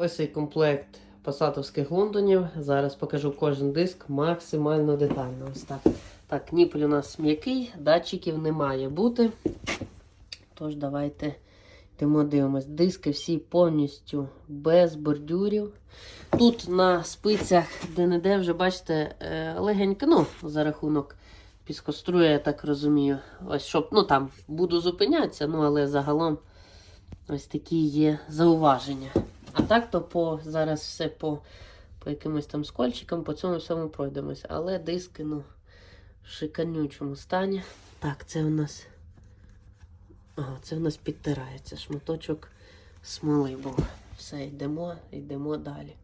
Ось цей комплект пасатовських лондонів. Зараз покажу кожен диск максимально детально. Ось так. Так, ніпель у нас м'який, датчиків не має бути. Тож, давайте йдемо дивимось. Диски всі повністю без бордюрів. Тут на спицях, де-не-де, вже бачите, е, легенько, ну, за рахунок піскоструя, я так розумію. Ось щоб, ну там буду зупинятися, ну але загалом ось такі є зауваження. А так то по зараз все по, по якимось там скольчикам, по цьому всьому пройдемось. Але диски, ну, в шиканючому стані. Так, це у нас. Ага, це у нас підтирається шматочок смоли був. Все, йдемо, йдемо далі.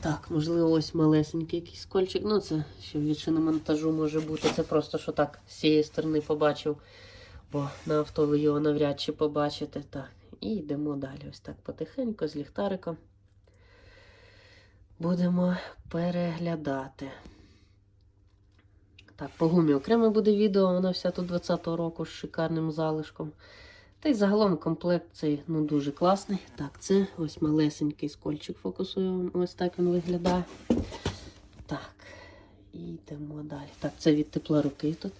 Так, можливо, ось малесенький якийсь кольчик. Ну, це ще від шиномонтажу може бути. Це просто що так з цієї сторони побачив, бо на авто ви його навряд чи побачите. Так, і йдемо далі. Ось так потихеньку з ліхтариком. Будемо переглядати. Так, по гумі окремо буде відео, вона вся тут 20-го року з шикарним залишком. Та й загалом комплект цей ну, дуже класний. Так, це ось малесенький скольчик фокусує. Ось так він виглядає. Так, і йдемо далі. Так, це від тепла руки тут.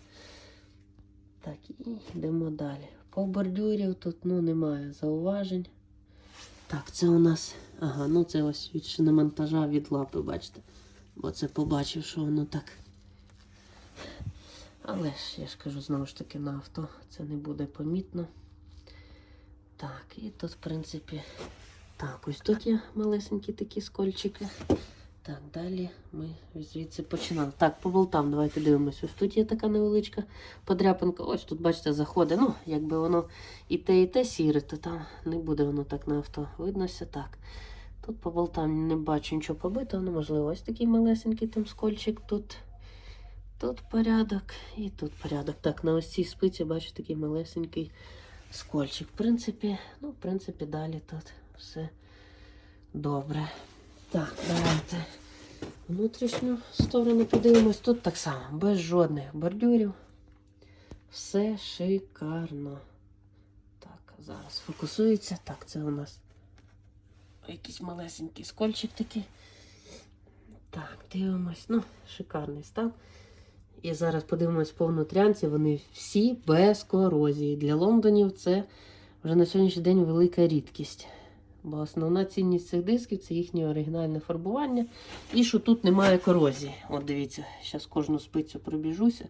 Так, і йдемо далі. По бордюрів тут ну, немає зауважень. Так, це у нас. Ага, ну це ось від шиномонтажа від лапи, бачите. Бо це побачив, що воно так. Але ж я ж кажу, знову ж таки, на авто це не буде помітно. Так, і тут, в принципі, так, ось тут є малесенькі такі скольчики. Так, далі ми звідси починали. Так, по болтам давайте дивимося. Ось тут є така невеличка подряпинка. Ось тут, бачите, заходить. Ну, якби воно і те, і те сіре, то там не буде воно так на авто. Виднося так. Тут по болтам не бачу нічого побитого, ну, можливо, ось такий малесенький там скольчик тут. Тут порядок і тут порядок. Так, на ось цій спиці бачу такий малесенький скольчик. В принципі, ну, в принципі, далі тут все добре. Так, давайте внутрішню сторону подивимось. Тут так само, без жодних бордюрів. Все шикарно. Так, зараз фокусується. Так, це у нас якийсь малесенький скольчик такий. Так, дивимось. Ну, шикарний став. І зараз подивимось по внутрянці, вони всі без корозії. Для Лондонів це вже на сьогоднішній день велика рідкість. Бо основна цінність цих дисків це їхнє оригінальне фарбування. І що тут немає корозії. От дивіться, зараз кожну спицю пробіжуся.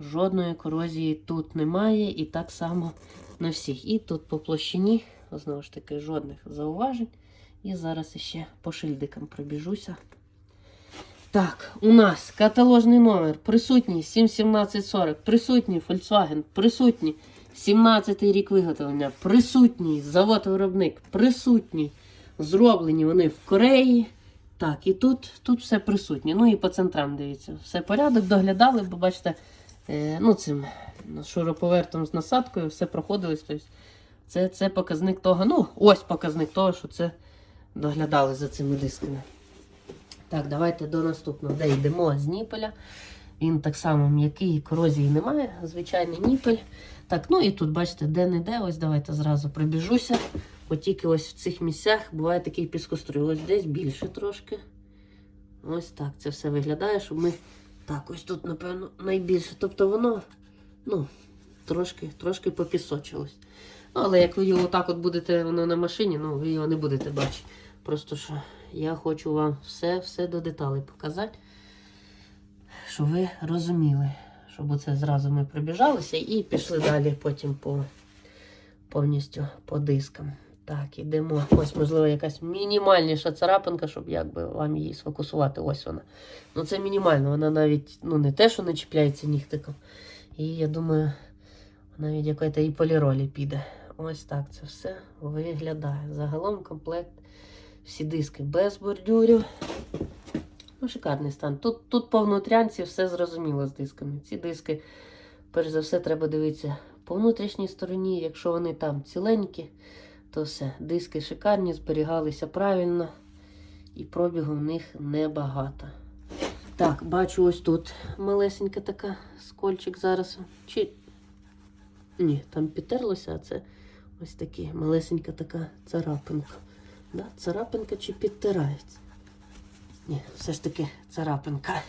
Жодної корозії тут немає, і так само на всіх. І тут по площині, знову ж таки, жодних зауважень. І зараз ще по шильдикам пробіжуся. Так, у нас каталожний номер присутній 71740, присутній Volkswagen, присутній 17 рік виготовлення, присутній завод-виробник, присутній. Зроблені вони в Кореї. Так, і тут тут все присутнє. Ну і по центрам дивіться. Все порядок, доглядали, бо бачите, е, ну цим шуруповертом з насадкою все проходилось. Тобто це, це показник того. Ну, ось показник того, що це доглядали за цими дисками. Так, давайте до наступного. Де йдемо з ніпеля. Він так само м'який, корозії немає. Звичайний ніпель. Так, ну і тут, бачите, де-не-де, ось давайте зразу прибіжуся. От тільки ось в цих місцях буває такий піскоструй. Ось десь більше трошки. Ось так це все виглядає, щоб ми. Так, ось тут, напевно, найбільше. Тобто воно, ну, трошки трошки попісочилось. Ну, але як ви його отак от будете воно на машині, ну ви його не будете бачити. Просто що я хочу вам все все до деталей показати, щоб ви розуміли, щоб оце зразу ми прибіжалися і пішли далі потім по повністю по дискам. Так, ідемо. Ось, можливо, якась мінімальніша царапинка, щоб якби вам її сфокусувати. Ось вона. Ну, це мінімально, вона навіть ну, не те, що не чіпляється нігтиком. І я думаю, навіть якої і поліролі піде. Ось так це все виглядає. Загалом комплект. Всі диски без бордюрів. Ну, шикарний стан. Тут тут по внутрянці все зрозуміло з дисками. Ці диски, перш за все, треба дивитися по внутрішній стороні. Якщо вони там ціленькі, то все. Диски шикарні, зберігалися правильно. І пробігу в них небагато. Так, бачу ось тут малесенька така скольчик зараз. Чи. Ні, там підтерлося, а це ось такі малесенька така царапинка. Да? Царапинка чи підтирається? Ні, все ж таки царапинка.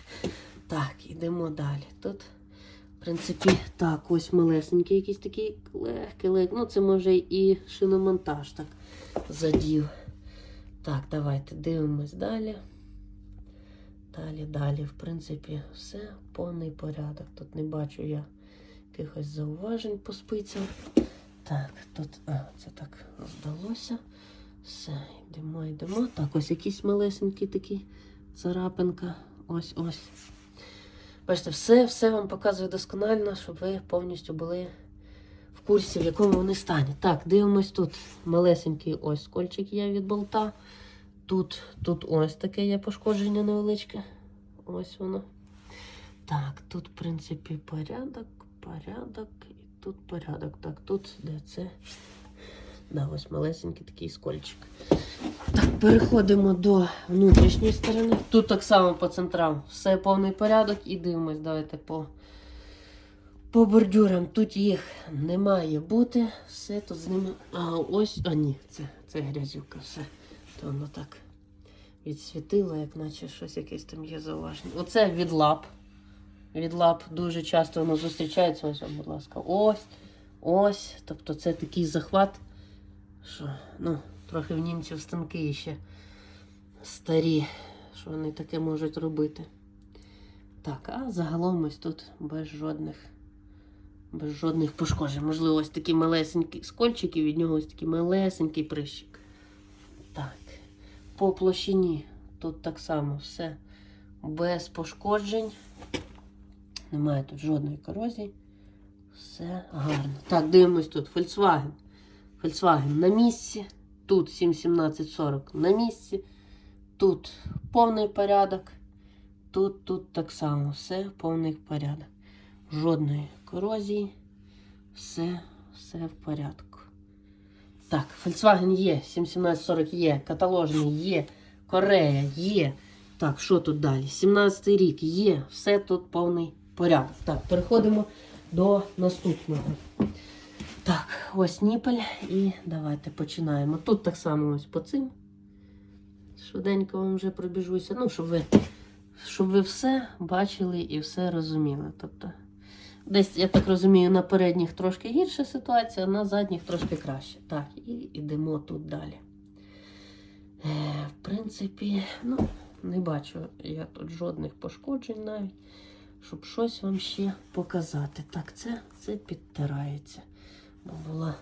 Так, ідемо далі. Тут, в принципі, так, ось малесенький якийсь такий легкий, легкий. Ну, це може і шиномонтаж так задів. Так, давайте дивимось далі. Далі, далі, в принципі, все, повний порядок. Тут не бачу я якихось зауважень по спицям. Так, тут, а, це так здалося. Все, йдемо, йдемо. Так, ось якийсь малесенький такий царапинка. Ось ось. Бачите, все, все вам показую досконально, щоб ви повністю були в курсі, в якому вони стані. Так, дивимось тут. Малесенький ось скольчик є від болта. Тут, тут ось таке є пошкодження невеличке. Ось воно. Так, тут, в принципі, порядок, порядок, і тут порядок. Так, тут де це? Да, ось малесенький такий скольчик. Так, переходимо до внутрішньої сторони. Тут так само по центрам все повний порядок і дивимось, давайте по, по бордюрам. Тут їх не має бути. Все тут з ними. А ось, а ні, це, це грязюка, все. То воно так відсвітило, як наче щось якесь там є зауваження. Оце від лап. Від лап дуже часто воно зустрічається. Ось, будь ласка, ось, ось. Тобто це такий захват, що ну, трохи в німців станки ще старі, що вони таке можуть робити. Так, а загалом ось тут без жодних, без жодних пошкоджень. Можливо, ось такі малесенькі скольчики, від нього ось такий малесенький прищик. Так, по площині тут так само все без пошкоджень. Немає тут жодної корозії. Все гарно. Так, дивимось тут. Volkswagen. Volkswagen на місці. Тут 71740 на місці. Тут повний порядок. Тут, тут так само. Все повний порядок. Жодної корозії. Все, все в порядку. Так, Volkswagen є, 71740 є, каталожний є, Корея є. Так, що тут далі? 17-й рік є, все тут повний порядок. Так, переходимо до наступного. Так, ось ніпель і давайте починаємо. Тут так само ось по цим. Швиденько вам вже пробіжуся. Ну, щоб ви, щоб ви все бачили і все розуміли. Тобто, десь, я так розумію, на передніх трошки гірша ситуація, а на задніх трошки краще. Так, і йдемо тут далі. Е, в принципі, ну, не бачу я тут жодних пошкоджень навіть, щоб щось вам ще показати. Так, це, це підтирається. Бо була,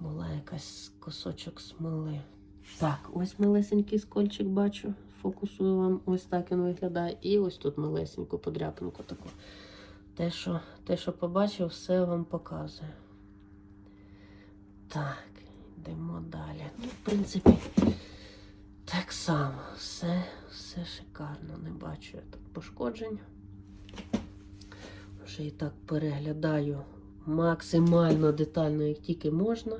була якась кусочок смоли. Так, ось малесенький скольчик бачу. Фокусую вам, ось так він виглядає. І ось тут малесеньку подряпинку таку. Те, що, те, що побачив, все вам показує. Так, йдемо далі. Ну, в принципі, так само, все, все шикарно. Не бачу я тут пошкоджень. Вже і так переглядаю максимально детально, як тільки можна.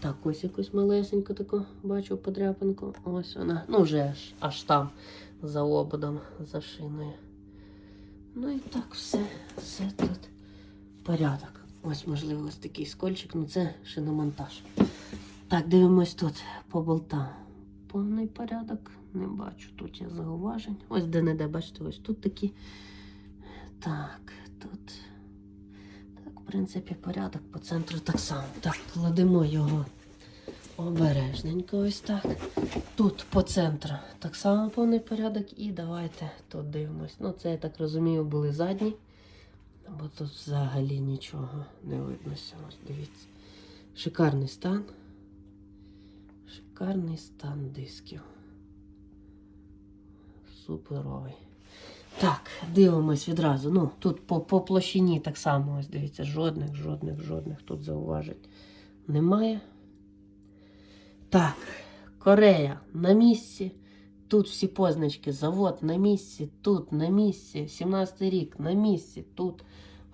Так, ось якусь малесеньку таку бачу подряпинку. Ось вона. Ну, вже аж, аж там, за ободом, за шиною. Ну і так, все, все тут порядок. Ось, можливо, ось такий скольчик, ну це шиномонтаж. Так, дивимось тут по болтам. Повний порядок. Не бачу. Тут є зауважень. Ось де-не-де, бачите, ось тут такі. Так, тут. Принципі, порядок по центру так само. Так, кладемо його обережненько ось так. Тут по центру так само повний порядок. І давайте тут дивимось. Ну, це, я так розумію, були задні. Бо тут взагалі нічого не видно. Ось дивіться. Шикарний стан. Шикарний стан дисків. Суперовий. Так, дивимось відразу. Ну, тут по, по площині так само, ось дивіться, жодних, жодних, жодних тут зауважень немає. Так, Корея на місці. Тут всі позначки. Завод на місці, тут на місці. 17 рік на місці. Тут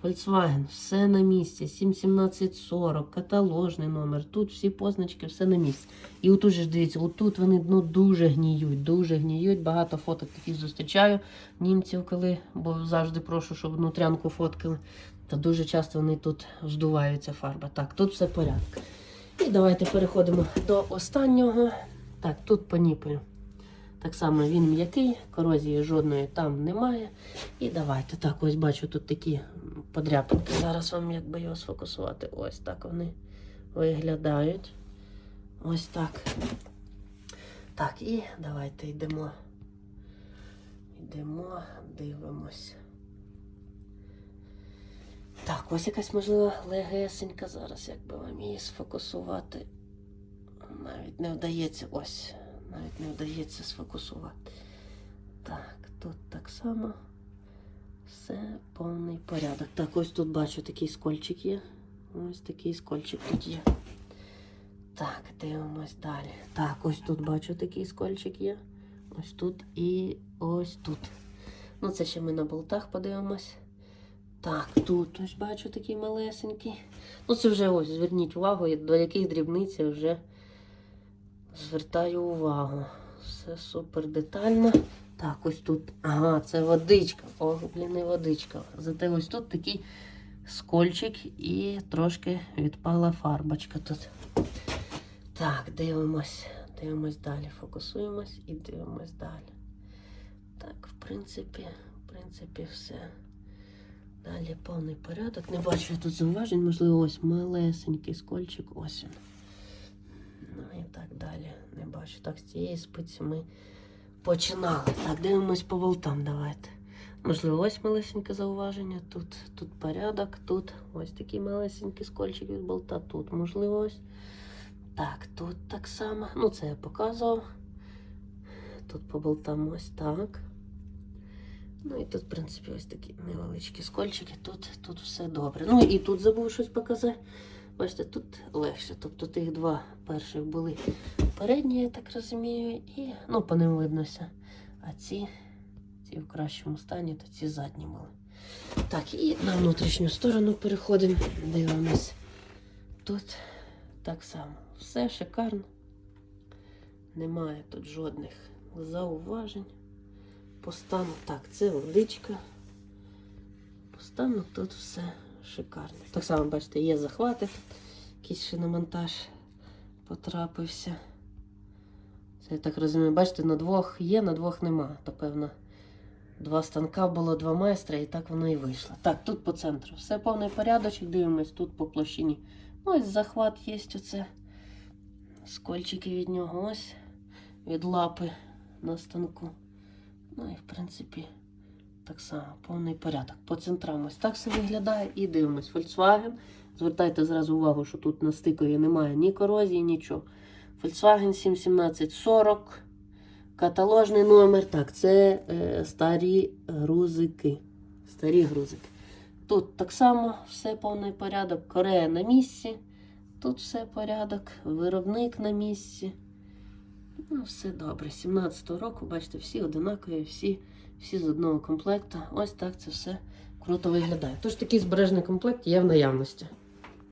Volkswagen, все на місці. 71740, каталожний номер. Тут всі позначки, все на місці. І отут же дивіться, отут вони ну, дуже гніють, дуже гніють. Багато фоток таких зустрічаю німців, коли, бо завжди прошу, щоб внутрянку фоткали. Та дуже часто вони тут здуваються фарба. Так, тут все порядок. І давайте переходимо до останнього. Так, тут поніпаю. Так само він м'який, корозії жодної там немає. І давайте. Так, ось бачу тут такі подряпинки. Зараз вам якби його сфокусувати. Ось так вони виглядають. Ось так. Так, і давайте йдемо. Йдемо, дивимось. Так, ось якась можливо легесенька зараз, як би вам її сфокусувати. Навіть не вдається ось. Навіть не вдається сфокусувати. Так, тут так само. Все повний порядок. Так, ось тут бачу такий скольчик є. Ось такий скольчик тут є. Так, дивимось далі. Так, ось тут бачу такий скольчик є. Ось тут і ось тут. Ну, це ще ми на болтах подивимось. Так, тут ось бачу такий малесенький. Ну, це вже ось, зверніть увагу, до яких дрібниць вже звертаю увагу. Все супер детально. Так, ось тут. Ага, це водичка. О, блін, і водичка. Зате ось тут такий скольчик і трошки відпала фарбочка тут. Так, дивимось. Дивимось далі. Фокусуємось і дивимось далі. Так, в принципі, в принципі, все. Далі повний порядок. Не бачу я тут зауважень, можливо, ось малесенький скольчик, ось він. Ну і так далі. Не бачу. Так, з цієї спиці ми починали. Так, дивимось по болтам, давайте. Можливо, ось малесеньке зауваження. Тут, тут порядок, тут ось такий малесенький скольчик від болта, тут, можливо, ось. Так, тут так само. Ну, це я показував. Тут по болтам ось так. Ну і тут, в принципі, ось такі невеличкі скольчики. Тут, тут все добре. Ну і тут забув щось показати. Бачите, тут легше. Тобто тих два перших були передні, я так розумію, і ну, по ним виднося. А ці, ці в кращому стані, то ці задні були. Так, і на внутрішню сторону переходимо. Дивимось. Тут так само. Все шикарно. Немає тут жодних зауважень. По стану, так, це водичка. По стану тут все шикарно. Так само, бачите, є захвати. Якийсь шиномонтаж потрапився. Це я так розумію, бачите, на двох є, на двох нема. То певно, два станка було, два майстра, і так воно і вийшло. Так, тут по центру. Все повний порядочок, дивимось тут по площині. Ну, ось захват є оце. Скольчики від нього ось від лапи на станку. Ну і в принципі, так само, повний порядок. По центрам ось так все виглядає. І дивимось. Volkswagen. Звертайте зразу увагу, що тут на стикові немає ні корозії, нічого. Volkswagen 71740. Каталожний номер. Так, це е, старі грузики. Старі грузики. Тут так само все повний порядок. Корея на місці. Тут все порядок. Виробник на місці. Ну, все добре. 17-го року, бачите, всі одинакові, всі, всі з одного комплекту. Ось так це все круто виглядає. Тож такий збережний комплект є в наявності.